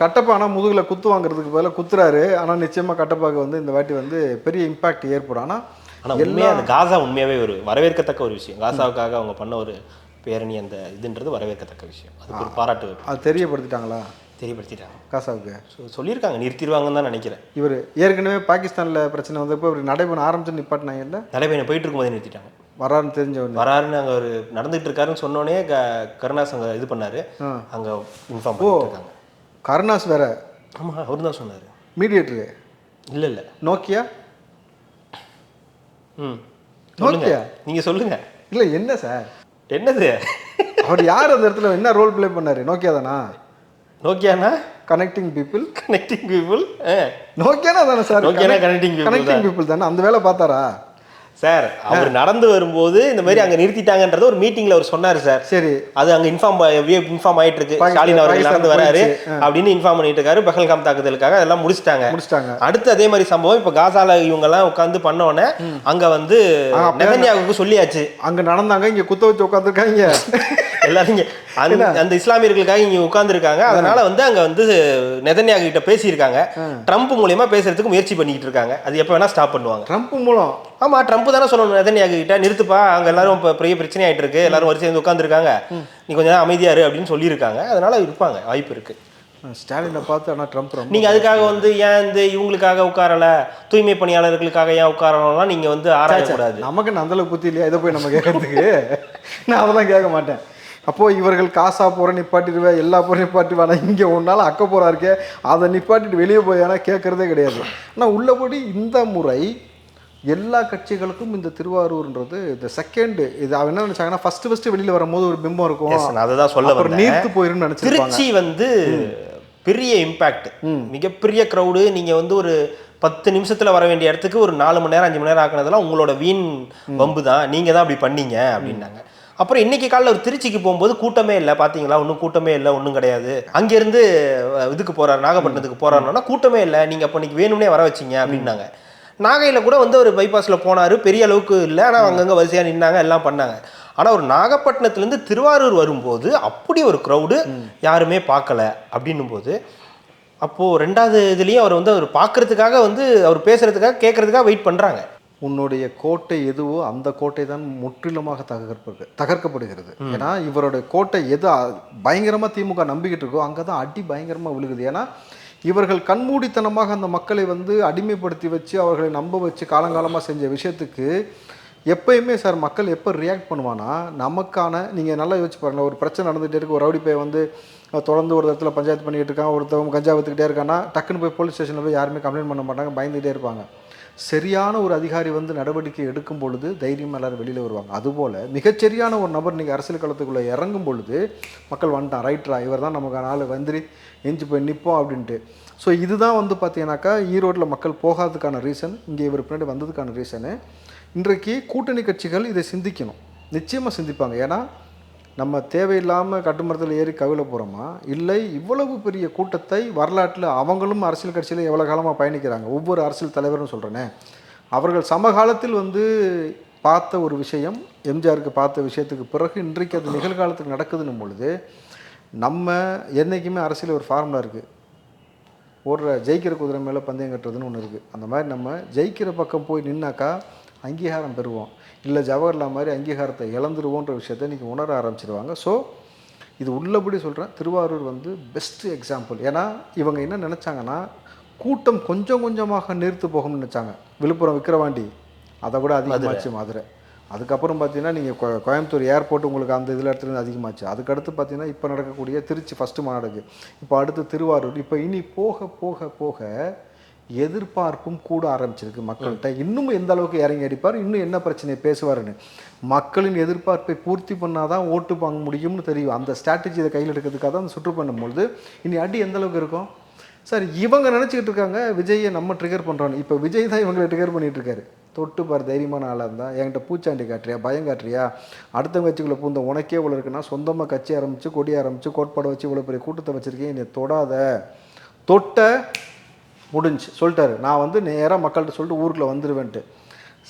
கட்டப்பா ஆனால் முதுகில் குத்து வாங்குறதுக்கு பதிலாக குத்துறாரு. ஆனால் நிச்சயமாக கட்டப்பாக்கு வந்து இந்த வாட்டி வந்து பெரிய இம்பாக்ட் ஏற்படும். ஆனால் ஆனா உண்மையா அந்த காசா உண்மையாவே ஒரு வரவேற்கத்தக்க ஒரு விஷயம். காசாவுக்காக அவங்க பண்ண ஒரு பேரணி அந்த இதுன்றது வரவேற்கத்தக்க விஷயம். அதுக்கு ஒரு பாராட்டு அது தெரியப்படுத்திட்டாங்களா? தெரியப்படுத்திட்டாங்க. காசாவுக்கு? ஸோ சொல்லியிருக்காங்க நிறுத்திடுவாங்கன்னு தான் நினைக்கிறேன். இவர் ஏற்கனவே பாகிஸ்தானில் பிரச்சனை வந்தப்போ இவர் நடைபெற ஆரம்பிச்சு நிப்பாட்டினாங்க இல்லை? நடைபயணம் போயிட்டு இருக்கும்போதே நிறுத்திட்டாங்க வரான்னு தெரிஞ்சவொடனே வராருன்னு அங்க ஒரு நடந்துட்டு இருக்காருன்னு சொன்னோடனே க கருணாஸ் அங்க இது பண்ணாரு. அங்க இன்ஃபார்ம் பண்ணிட்டு இருக்காங்க. கருணாஸ் வேற? ஆமா அவரு தான் சொன்னாரு. மீடியேட்டரு? இல்ல இல்ல. நோக்கியா? ம். நோக்கியா? நீங்க சொல்லுங்க. இல்லை என்ன சார்? என்னது? அவர் யார் அந்த இடத்துல என்ன ரோல் ப்ளே பண்ணாரு? நோக்கியா தானா? நோக்கியானா? கனெக்டிங் பீப்புள் கனெக்டிங் பீப்புள் நோக்கியானா தானே சார்? நோக்கியானா people கனெக்டிங் பீப்புள் தானே? அந்த வேலை பார்த்தாரா? சார் அவர் நடந்து வரும்போது இந்த மாதிரி அங்க நிறுத்திட்டாங்கன்றத ஒரு மீட்டிங்ல அவர் சொன்னாரு சார். சரி. அது அங்க இன்ஃபார்ம் இன்ஃபார்ம் ஆயிட்டு இருக்கு ஸ்டாலின் அவர்கள் நடந்து வராரு. அப்படின்னு இன்ஃபார்ம் பண்ணிட்டு இருக்காரு. பஹல்காம் தாக்குதலுக்காக அதெல்லாம் முடிச்சிட்டாங்க. முடிச்சிட்டாங்க. அடுத்து அதே மாதிரி சம்பவம் இப்ப காசால இவங்க எல்லாம் உட்காந்து பண்ண உடனே அங்க வந்து நெதன்யாவுக்கு சொல்லியாச்சு. அங்க நடந்தாங்க இங்க குத்த வச்சு உட்காந்துருக்காங்க எல்லாரும் இங்க அந்த அந்த இஸ்லாமியர்களுக்காக இங்க உட்கார்ந்துருக்காங்க. அதனால வந்து அங்க வந்து நெதன்யாகு கிட்ட பேசியிருக்காங்க. ட்ரம்ப் மூலியமா பேசுறதுக்கு முயற்சி பண்ணிட்டு இருக்காங்க. அது எப்ப வேணா ஸ்டாப் பண்ணுவாங்க. ட்ரம்ப் மூலம்? ஆமா ட்ரம்ப் தானே சொல்லணும். நெதன்யாகு கிட்ட நிறுத்துப்பா. அங்க எல்லாரும் இப்ப பெரிய பிரச்சனை ஆயிட்டு இருக்கு எல்லாரும் வரிசை வந்து உட்காந்துருக்காங்க நீ கொஞ்ச நேரம் அமைதியா இரு அப்படின்னு சொல்லியிருக்காங்க. அதனால இருப்பாங்க. வாய்ப்பு இருக்கு. ஸ்டாலினை பார்த்து ஆனா ட்ரம்ப் ரொம்ப நீங்க அதுக்காக வந்து ஏன் இந்த இவங்களுக்காக உட்காரல? தூய்மை பணியாளர்களுக்காக ஏன் உட்காரலாம் நீங்க வந்து ஆராயக்கூடாது. நமக்கு அந்த அளவுக்கு புத்தி இல்லையா? இதை போய் நம்ம கேட்கறதுக்கு? நான் அதெல்லாம் கேட்க மாட்டேன். அப்போ இவர்கள் காசா போற நிப்பாட்டிடுவேன் எல்லா போற நிப்பாட்டிடுவானா இங்க ஒன்னால அக்க போறா இருக்கே அதை நிப்பாட்டிட்டு வெளியே போய் ஆனா கேட்கறதே கிடையாது. ஆனா உள்ளபடி இந்த முறை எல்லா கட்சிகளுக்கும் இந்த திருவாரூர்ன்றது இந்த செகண்ட் இது அவன் என்ன நினைச்சாங்கன்னா ஃபர்ஸ்ட் ஃபர்ஸ்ட் வெளியில வரும்போது ஒரு பிம்பம் இருக்கும். அதுதான் சொல்ல அப்புறம் நீர்த்து போயிரும்னு நினைச்சிருப்பாங்க. திருச்சி வந்து பெரிய இம்பாக்ட் மிகப்பெரிய க்ரௌடு நீங்க வந்து ஒரு பத்து நிமிஷத்துல வர வேண்டிய இடத்துக்கு ஒரு நாலு மணி நேரம் அஞ்சு மணி நேரம் ஆக்குனதெல்லாம் உங்களோட வீண் வம்பு தான் நீங்க தான் அப்படி பண்ணீங்க அப்படின்னாங்க. அப்புறம் இன்னைக்கு காலைல ஒரு திருச்சிக்கு போகும்போது கூட்டமே இல்லை பாத்தீங்களா? ஒன்றும் கூட்டமே இல்லை ஒன்றும் கிடையாது. அங்கேருந்து இதுக்கு போறாரு நாகப்பட்டினத்துக்கு போறாருன்னா கூட்டமே இல்லை நீங்க அப்போ இன்னைக்கு வேணும்னே வர வச்சீங்க அப்படின்னாங்க. நாகையில் கூட வந்து ஒரு பைபாஸில் போனார் பெரிய அளவுக்கு இல்லை ஆனால் அங்கங்கே வரிசையாக நின்னாங்க எல்லாம் பண்ணாங்க. ஆனால் ஒரு நாகப்பட்டினத்துலேருந்து திருவாரூர் வரும்போது அப்படி ஒரு க்ரௌடு யாருமே பார்க்கல அப்படின்னும் போது அப்போது ரெண்டாவது இதுலேயும் அவர் வந்து அவர் பார்க்கறதுக்காக வந்து அவர் பேசுறதுக்காக கேட்கறதுக்காக வெயிட் பண்ணுறாங்க உன்னுடைய கோட்டை எதுவோ அந்த கோட்டை தான் முற்றிலுமாக தகர்ப்பது தகர்க்கப்படுகிறது. ஏன்னா இவருடைய கோட்டை எது அ- பயங்கரமா திமுக நம்பிக்கிட்டு இருக்கோ அங்கே தான் அடி பயங்கரமா விழுகுது. ஏன்னா இவர்கள் கண்மூடித்தனமாக அந்த மக்களை வந்து அடிமைப்படுத்தி வச்சு அவர்களை நம்ப வச்சு காலங்காலமாக செஞ்ச விஷயத்துக்கு எப்பயுமே சார் மக்கள் எப்போ ரியாக்ட் பண்ணுவானா நமக்கான நீங்கள் நல்லா யோசிச்சு பாருங்க ஒரு பிரச்சனை நடந்துகிட்டே இருக்கு ஒரு ரவுடி பையன் வந்து தொடர்ந்து ஒரு இடத்துல பஞ்சாயத்து பண்ணிக்கிட்டு இருக்கான் ஒருத்தவங்க கஞ்சா வித்துக்கிட்டே இருக்கான்னா டக்குன்னு போய் போலீஸ் ஸ்டேஷனில் போய் யாருமே கம்ப்ளைண்ட் பண்ண மாட்டாங்க பயந்துகிட்டே இருப்பாங்க. சரியான ஒரு அதிகாரி வந்து நடவடிக்கை எடுக்கும் பொழுது தைரியம் எல்லாரும் வெளியில் வருவாங்க. அதுபோல் மிகச்சரியான ஒரு நபர் நீங்கள் அரசியல் களத்துக்குள்ளே இறங்கும் பொழுது மக்கள் வந்துட்டான் ரைட்ரா இவர் தான் நமக்கு நாள் வந்துரி எஞ்சி போய் நிற்போம் அப்படின்ட்டு. ஸோ இதுதான் வந்து பார்த்தீங்கன்னாக்கா ஈரோட்டில் மக்கள் போகாததுக்கான ரீசன் இங்கே இவர் பின்னாடி வந்ததுக்கான ரீசனு இன்றைக்கு கூட்டணி கட்சிகள் இதை சிந்திக்கணும். நிச்சயமாக சிந்திப்பாங்க. ஏன்னா நம்ம தேவையில்லாமல் கட்டுமரத்தில் ஏறி கவிழ போகிறோமா இல்லை இவ்வளவு பெரிய கூட்டத்தை வரலாற்றில் அவங்களும் அரசியல் கட்சியில் எவ்வளோ காலமாக பயணிக்கிறாங்க? ஒவ்வொரு அரசியல் தலைவரும் சொல்கிறேனே அவர்கள் சமகாலத்தில் வந்து பார்த்த ஒரு விஷயம் எம்ஜிஆருக்கு பார்த்த விஷயத்துக்கு பிறகு இன்றைக்கு அது நிகழ்காலத்துக்கு நடக்குதுன்னும் பொழுது நம்ம என்றைக்குமே அரசியல் ஒரு ஃபார்முலா இருக்குது ஓடுற ஜெயிக்கிற குதிரை மேலே பந்தயம் கட்டுறதுன்னு ஒன்று இருக்குது அந்த மாதிரி நம்ம ஜெயிக்கிற பக்கம் போய் நின்னாக்கா அங்கீகாரம் பெறுவோம். இல்லை ஜவஹர்லால் மாதிரி அங்கீகாரத்தை இழந்துருவோன்ற விஷயத்தை இன்றைக்கி உணர ஆரம்பிச்சிருவாங்க. ஸோ இது உள்ளபடி சொல்கிறேன் திருவாரூர் வந்து பெஸ்ட் எக்ஸாம்பிள் ஏன்னா இவங்க என்ன நினச்சாங்கன்னா கூட்டம் கொஞ்சம் கொஞ்சமாக நீர்த்து போகும்னு நினச்சாங்க. விழுப்புரம் விக்கிரவாண்டி. அதை விட அதிகமாச்சு மதுரை. அதுக்கப்புறம் பார்த்தீங்கன்னா நீங்கள் கோயம்புத்தூர் ஏர்போர்ட் உங்களுக்கு அந்த இதில் இடத்துல அதிகமாச்சு. அதுக்கடுத்து பார்த்தீங்கன்னா இப்போ நடக்கக்கூடிய திருச்சி ஃபஸ்ட்டு மாநாடுக்கு இப்போ அடுத்து திருவாரூர். இப்போ இனி போக போக போக எதிர்பார்ப்பும் கூட ஆரம்பிச்சிருக்கு மக்கள்கிட்ட. இன்னும் எந்த அளவுக்கு இறங்கி அடிப்பார் இன்னும் என்ன பிரச்சனையை பேசுவாருன்னு. மக்களின் எதிர்பார்ப்பை பூர்த்தி பண்ணாதான் ஓட்டு வாங்க முடியும்னு தெரியும். அந்த ஸ்ட்ராட்டஜி இதை கையில் எடுக்கிறதுக்காக தான் அந்த சுற்று பண்ணும்பொழுது இனி அடி எந்த அளவுக்கு இருக்கும்? சார் இவங்க நினச்சிக்கிட்டு இருக்காங்க விஜயை நம்ம ட்ரிகர் பண்ணுறோம் இப்போ விஜய் தான் இவங்களை ட்ரிகர் பண்ணிட்டு இருக்காரு. தொட்டு பார் தைரியமான ஆளாக இருந்தால் என்கிட்ட பூச்சாண்டி காட்டுறியா பயம் காட்டுறியா? அடுத்த கட்சிக்குள்ளே பூந்த உனக்கே இவ்வளோ இருக்குன்னா சொந்தமாக கட்சி ஆரம்பித்து கொடி ஆரம்பித்து கோட்பாடை வச்சு இவ்வளோ பெரிய கூட்டத்தை வச்சுருக்கேன் என்னை தொடாத. தொட்ட முடிஞ்சு சொல்லிட்டாரு. நான் வந்து நேராக மக்கள்கிட்ட சொல்லிட்டு ஊருக்குள்ளே வந்துடுவேன்ட்டு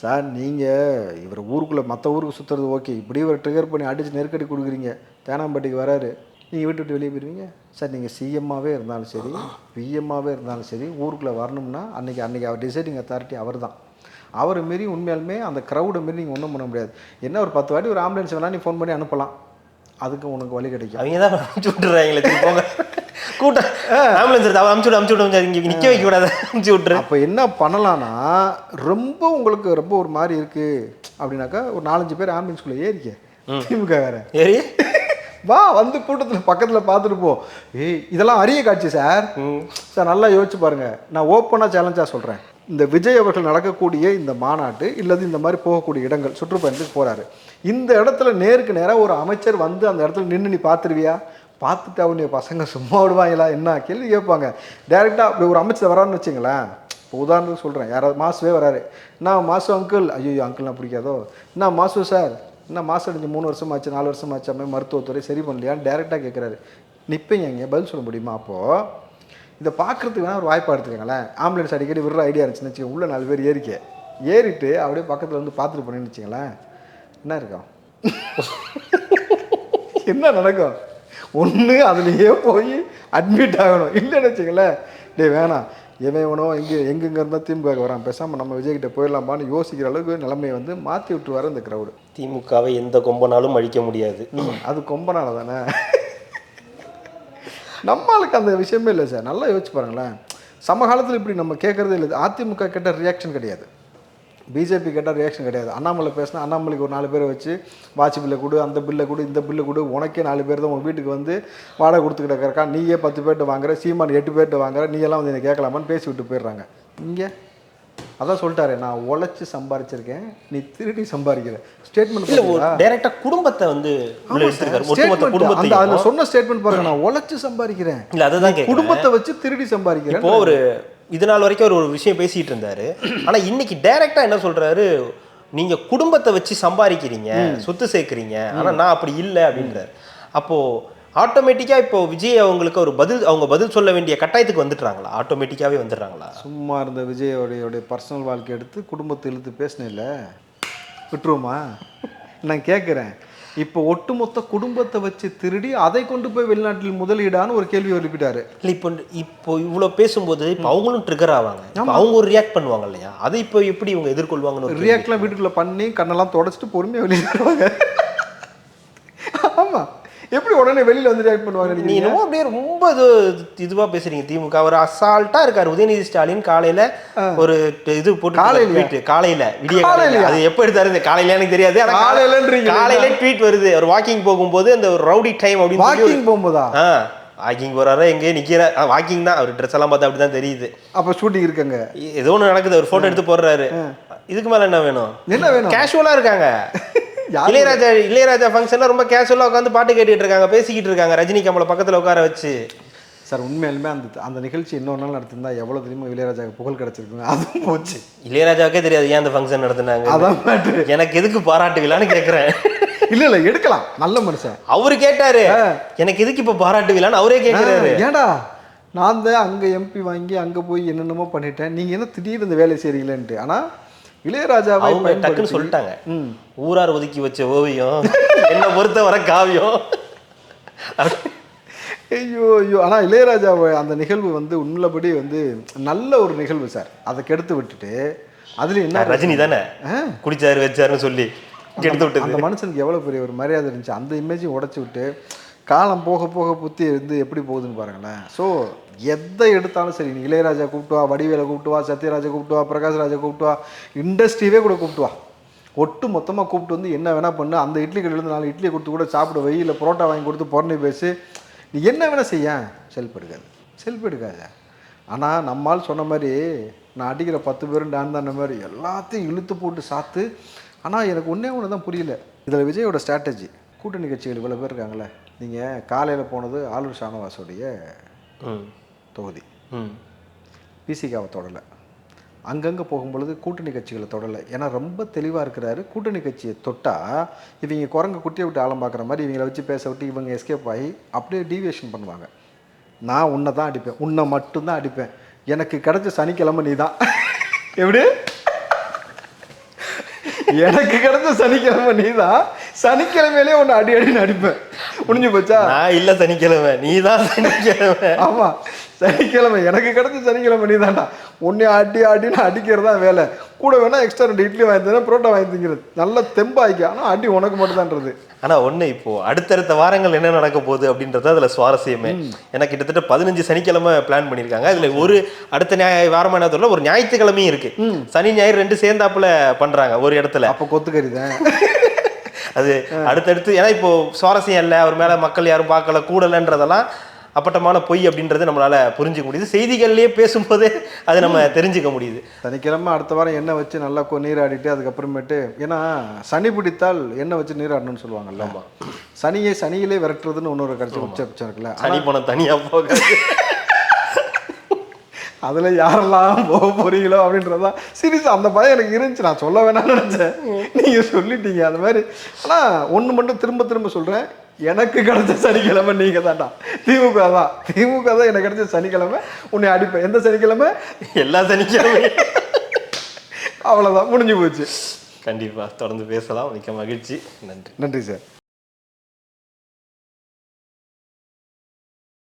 சார் நீங்கள் இவர் ஊருக்குள்ளே மற்ற ஊருக்கு சுற்றுறது ஓகே. இப்படி இவர் ட்ரிகர் பண்ணி அடித்து நெருக்கடி கொடுக்குறீங்க. தேனாம்பட்டிக்கு வராரு. நீங்கள் வீட்டு விட்டு வெளியே போயிருவீங்க? சார் நீங்கள் சிஎம்மாவே இருந்தாலும் சரி பிஎம்மாவே இருந்தாலும் சரி ஊருக்குள்ளே வரணும்னா அன்றைக்கி அன்றைக்கி அவர் டிசைடிங் அத்தாரிட்டி அவர் தான் அவரை மாரி உண்மையாலுமே அந்த க்ரௌடை மாரி நீங்கள் ஒன்றும் பண்ண முடியாது. என்ன ஒரு பத்து வாட்டி ஒரு ஆம்புலன்ஸ் வேணால் நீ ஃபோன் பண்ணி அனுப்பலாம். அதுக்கு உனக்கு வழி கிடைக்கும். அவங்க தான் அமுச்சு விட்டுறாங்களே போங்க. கூட்டம் ஆம்புலன்ஸ் எடுத்து அவன் அமுச்சு விடு அமுச்சு விடு இங்கே நிற்க வைக்க கூடாது. அமுச்சு விட்டுரு. அப்போ என்ன பண்ணலான்னா ரொம்ப உங்களுக்கு ரொம்ப ஒரு மாதிரி இருக்குது அப்படின்னாக்கா ஒரு நாலஞ்சு பேர் ஆம்புலன்ஸ்குள்ளே ஏறிக்க. திமுக வேற. ஏறி? வா வந்து கூட்டத்தில் பக்கத்தில் பார்த்துட்டு போ. ஏய் இதெல்லாம் அரிய காட்சி சார். சார் நல்லா யோசிச்சு பாருங்க. நான் ஓப்பனாக சேலஞ்சாக சொல்கிறேன் இந்த விஜய் அவர்கள் நடக்கக்கூடிய இந்த மாநாட்டு இல்லது இந்த மாதிரி போகக்கூடிய இடங்கள் சுற்றுப்பயணத்துக்கு போகிறாரு இந்த இடத்துல நேருக்கு நேராக ஒரு அமைச்சர் வந்து அந்த இடத்துல நின்று நீ பார்த்துருவியா பார்த்துட்டு அவனுடைய பசங்க சும்மா விடுவாங்களா? என்ன? கேள்வி கேட்பாங்க. டேரெக்டாக அப்படி ஒரு அமைச்சர் வரான்னு வச்சுங்களேன் இப்போ உதாரணத்துக்கு சொல்கிறேன் யாராவது மாசுவே வராரு. நான் மாசு அங்கிள் ஐயோ அங்கிள்லாம் பிடிக்காதோ? என்ன மாசு சார் என்ன மாசு அடைஞ்சு மூணு வருஷம் ஆச்சு நாலு வருஷம் ஆச்சு அப்படி மருத்துவத்துறை சரி பண்ணலையான்னு டேரெக்டாக கேட்குறாரு. நிற்பீங்க இங்கே. பதில் சொல்ல முடியுமா அப்போது இதை பார்க்குறதுக்கு வேணால் ஒரு வாய்ப்பாக எடுத்துக்கங்களேன். ஆம்புலன்ஸ் அடிக்கடி விடுற ஐடியா இருந்துச்சுன்னு வச்சுக்கோங்க. உள்ளே நாலு பேர் ஏறிக்க. ஏறிட்டு அப்படியே பக்கத்தில் வந்து பார்த்துட்டு போனேன்னு வச்சுங்களேன் என்ன இருக்கும்? என்ன நடக்கும்? ஒன்று அதுலேயே போய் அட்மிட் ஆகணும். இல்லைன்னு வச்சுங்களேன் டேய் வேணாம். எவன் எங்கே எங்கெங்க இருந்தால் திமுக வரான். பேசாமல் நம்ம விஜய்கிட்ட போயிடலாமான்னு யோசிக்கிற அளவுக்கு நிலைமையை வந்து மாற்றி விட்டுருவாரு இந்த க்ரௌடு திமுகவை எந்த கொம்பனாலும் அழிக்க முடியாது. அது கொம்பனால தானே. நம்மளுக்கு அந்த விஷயமே இல்லை சார். நல்லா யோசிச்சு பாருங்களேன். சமகாலத்தில் இப்படி நம்ம கேட்குறதே இல்லை. அதிமுக கேட்ட ரியாக்ஷன் கிடையாது. பிஜேபி கேட்டால் ரியாக்ஷன் கிடையாது. அண்ணாமலை பேசினா அண்ணாமலைக்கு ஒரு நாலு பேரை வச்சு வாட்ச் பில்லை கொடு அந்த பில்லை கொடு இந்த பில்லை கொடு உனக்கே நாலு பேர் தான் உன் வீட்டுக்கு வந்து வாடகை கொடுத்துக்கிட்டு இருக்கா நீயே பத்து பேர்கிட்ட வாங்குற சீமான் எட்டு பேர்கிட்ட வாங்குற நீ எல்லாம் வந்து என்னை கேட்கலாமான்னு பேசி விட்டு போயிடுறாங்க. இங்கே அதான் சொல்லிட்டாரு நான் உழைச்சி சம்பாரிச்சிருக்கேன் நீ திருடி சம்பாதிக்கிற ஸ்டேட்மெண்ட் டைரக்டா குடும்பத்தை வந்து ஒட்டுமொத்த அந்த அதுல சொன்ன ஸ்டேட்மெண்ட் பாருங்க நான் உழைச்சு சம்பாதிக்கிறேன் இல்ல அதுதான் கேட்குறேன் குடும்பத்தை வச்சு திருடி சம்பாதிக்கிறேன் இப்போ ஒரு இது நாள் வரைக்கும் அவர் ஒரு விஷயம் பேசிட்டு இருந்தாரு. ஆனா இன்னைக்கு டைரக்டா என்ன சொல்றாரு? நீங்க குடும்பத்தை வச்சு சம்பாதிக்கிறீங்க சொத்து சேர்க்குறீங்க. ஆனா நான் அப்படி இல்லை அப்படின்றாரு. அப்போ ஆட்டோமேட்டிக்கா இப்போ விஜய் அவங்களுக்கு ஒரு பதில் அவங்க பதில் சொல்ல வேண்டிய கட்டாயத்துக்கு வந்துடுறாங்களா? ஆட்டோமேட்டிக்காவே வந்துடுறாங்களா? சும்மா இருந்த விஜயோடைய பர்சனல் வாழ்க்கை எடுத்து குடும்பத்தை இழுத்து பேசினில்ல விட்டுருவோமா? நான் கேட்குறேன் இப்போ ஒட்டுமொத்த குடும்பத்தை வச்சு திருடி அதை கொண்டு போய் வெளிநாட்டில் முதலீடான்னு ஒரு கேள்வி எழுப்பிட்டாரு. இல்ல இப்போ இப்போ இவ்வளவு பேசும்போது இப்போ அவங்களும் ட்ரிகர் ஆவாங்க. அவங்க ஒரு ரியாக்ட் பண்ணுவாங்க இல்லையா? அதை இப்போ எப்படி இவங்க எதிர்கொள்வாங்கன்னு. ரியாக்ட்லாம் வீட்டுக்குள்ள பண்ணி கண்ணெல்லாம் தொடச்சிட்டு பொறுமையாக வெளியே வருவாங்க. ஆமா. எப்படி உடனே வெளியில வந்து ரியாக்ட் பண்ணுவாங்க நீ? என்னமோ அப்படியே ரொம்ப இது இதுவா பேசுறீங்க திமுக. அவர் அசால்ட்டா இருக்காரு. உதயநிதி ஸ்டாலின் காலையில ஒரு இது போட்டு காலையிலயா? ட்வீட் காலையில விடிய காலையில? அது எப்ப எடுத்தாரு இந்த காலையில எனக்கு தெரியாது. காலையிலன்றீங்க. காலையில ட்வீட் வருது. ஒரு வாக்கிங் போகும்போது அந்த ஒரு ரவுடி டைம் அப்படின்னு வாக்கிங் போகும்போதா? ஆ வாக்கிங் போறாரு எங்கே நிக்கிற வாக்கிங் தான். அவர் ட்ரெஸ் எல்லாம் பார்த்தா அப்படிதான் தெரியுது. அப்ப ஷூட்டிங் இருக்காங்க. ஏதோ ஒன்று நடக்குது. ஒரு போட்டோ எடுத்து போடுறாரு. இதுக்கு மேல என்ன வேணும்? என்ன வேணும்? கேஷுவலா இருக்காங்க? இளையராஜா இளையராஜா ஃபங்க்ஷன்ல ரொம்ப கேஷுவலா உட்காந்து பாட்டு கேட்டுட்டு இருக்காங்க பேசிக்கிட்டு இருக்காங்க. ரஜினி கமலை பக்கத்துல உட்கார வச்சு. சார் உண்மையாலுமே அந்த அந்த நிகழ்ச்சி இன்னொரு நாள் நடத்திருந்தா எவ்வளவு தெரியுமா இளையராஜாவுக்கு புகழ் கிடைச்சிருக்குங்க அதுவும் போச்சு. இளையராஜாவுக்கே தெரியாது ஏன் அந்த ஃபங்க்ஷன் நடத்துனாங்க. அதான் மேட்ரு எனக்கு எதுக்கு பாராட்டு விழான்னு கேக்குறேன். இல்ல இல்ல எடுக்கலாம். நல்ல மனுஷன். அவரு கேட்டாரு. எனக்கு எதுக்கு இப்ப பாராட்டு விழான்னு அவரே கேக்குறாரு. ஏன்டா? நான் தான் அங்க எம்பி வாங்கி அங்க போய் என்னென்னமோ பண்ணிட்டேன். நீங்க என்ன திடீர்னு இந்த வேலை செய்றீங்களேன்ட்டு. ஆனா இளையராஜாவை அவங்க டக்குன்னு சொல்லிட்டாங்க. ஊரார் ஒதுக்கி வச்ச ஓவியம் என்ன பொறுத்த வர காவியம். ஐயோ ஐயோ. ஆனா இளையராஜாவை அந்த நிகழ்வு வந்து உண்மையிலபடி வந்து நல்ல ஒரு நிகழ்வு சார். அதை கெடுத்து விட்டுட்டு அதுல என்ன ரஜினி தானே. குடிச்சாரு வச்சாருன்னு சொல்லி கெடுத்து விட்டது. அந்த மனுஷனுக்கு எவ்வளவு பெரிய ஒரு மரியாதை இருந்துச்சு. அந்த இமேஜையும் உடைச்சு விட்டு காலம் போக போக புத்தி வந்து எப்படி போகுதுன்னு பாருங்களேன். ஸோ எதை எடுத்தாலும் சரி நீ இளையராஜா கூப்பிட்டு வா வடிவேலை கூப்பிட்டு வா சத்யராஜா கூப்பிட்டு வா பிரகாஷ் ராஜா கூப்பிட்டு வா இண்டஸ்ட்ரியவே கூட கூப்பிட்டு வா. ஒட்டு மொத்தமாக கூப்பிட்டு வந்து என்ன வேணால் பண்ணு அந்த இட்லி கடையிலேருந்து நாலு இட்லி கொடுத்து கூட சாப்பிட வை இல்லை புரோட்டா வாங்கி கொடுத்து பொறணி பேசு. நீ என்ன வேணால் செய்ய. செல்ஃப் எடுக்காது. செல்ஃப் எடுக்காத. ஆனால் நம்மால் சொன்ன மாதிரி நான் அடிக்கிற பத்து பேரும் டான் தான மாதிரி எல்லாத்தையும் இழுத்து போட்டு சாத்து ஆனால் எனக்கு ஒன்றே ஒன்று தான் புரியல. இதில் விஜயோட ஸ்ட்ராட்டஜி கூட்டணி கட்சிகள் இவ்வளோ பேர் இருக்காங்களே நீங்கள் காலையில் போனது ஆளூர் ஷானவாஸோடைய தொகுதி. ம். பிசிகாவை தொடலை. அங்கங்கே போகும்பொழுது கூட்டணி கட்சிகளை தொடலை. ஏன்னா ரொம்ப தெளிவாக இருக்கிறாரு. கூட்டணி கட்சியை தொட்டால் இவங்க குரங்கு குட்டியை விட்டு ஆழம் பார்க்குற மாதிரி இவங்களை வச்சு பேச விட்டு இவங்க எஸ்கேப் ஆகி அப்படியே டீவியேஷன் பண்ணுவாங்க. நான் உன்னை தான் அடிப்பேன். உன்னை மட்டும்தான் அடிப்பேன். எனக்கு கிடைச்ச சனிக்கிழமை நீ தான் எப்படி? எனக்கு கிடைச்ச சனிக்கிழமை நீ தான் சனிக்கிழமையிலே உன்னை அடி அடின்னு அடிப்பேன். முடிஞ்சு போச்சா? நான் இல்ல சனிக்கிழமை. நீ தான் சனிக்கிழமை. ஆமா சனிக்கிழமை. எனக்கு கிடைச்ச சனிக்கிழமை நீ தான்டா உன்னை அடி அடின்னு அடிக்கிறது தான் வேலை. கூட வேணா எக்ஸ்ட்ரா ரெண்டு இட்லி வாங்கி தரேன் புரோட்டா வாங்கி திங்கிறது. நல்ல தெம்பாய்க்கு. ஆனா அடி உனக்கு மட்டும்தான்றது. ஆனா ஒண்ணு இப்போ அடுத்தடுத்த வாரங்கள் என்ன நடக்க போகுது அப்படின்றது அதுல சுவாரஸ்யமே. ஏன்னா கிட்டத்தட்ட பதினஞ்சு சனிக்கிழமை பிளான் பண்ணிருக்காங்க அதுல ஒரு அடுத்த ஞாய வாரமா என்ன தெரியல ஒரு ஞாயிற்றுக்கிழமையும் இருக்கு. சனி ஞாயிறு ரெண்டு சேர்ந்தாப்புல பண்றாங்க ஒரு இடத்துல. அப்ப கொத்துக்கறி தான். அது அடுத்தடுத்து ஏன்னா இப்போ சுவாரஸ்யம் இல்லை அவர் மேல மக்கள் யாரும் பார்க்கல கூடலன்றதெல்லாம் அப்பட்டமான பொய் அப்படின்றது நம்மளால புரிஞ்சுக்க முடியுது. செய்திகள்லயே பேசும்போதே அது நம்ம தெரிஞ்சுக்க முடியுது. சனிக்கிழமை அடுத்த வாரம் எண்ணெய் வச்சு நல்லா கொ நீராடிட்டு அதுக்கப்புறமேட்டு ஏன்னா சனி பிடித்தால் எண்ணெய் வச்சு நீராடணும்னு சொல்லுவாங்கல்ல. சனியை சனியிலே விரட்டுறதுன்னு இன்னொரு கடைசி உச்ச பட்சம் இருக்குல்ல. சனி பணம் தனியா போகாது. அதுல யாரெல்லாம் போக போறீங்களோ அப்படின்றதான் சீரியஸ் அந்த பயம் எனக்கு இருந்துச்சு. நான் சொல்ல வேணாம்னு நினைச்சேன். நீங்க சொல்லிட்டீங்க அந்த மாதிரி. ஆனா ஒண்ணு மட்டும் திரும்ப திரும்ப சொல்றேன். எனக்கு கிடைச்ச சனிக்கிழமை நீங்க தான்டா. திமுக தான். திமுக தான் எனக்கு கிடைச்ச சனிக்கிழமை. உன்னை அடிப்பேன். எந்த சனிக்கிழமை? எல்லா சனிக்கிழமையும். அவ்வளவுதான். முடிஞ்சு போச்சு. கண்டிப்பா. தொடர்ந்து பேசலாம். மிக்க மகிழ்ச்சி. நன்றி. நன்றி சார்.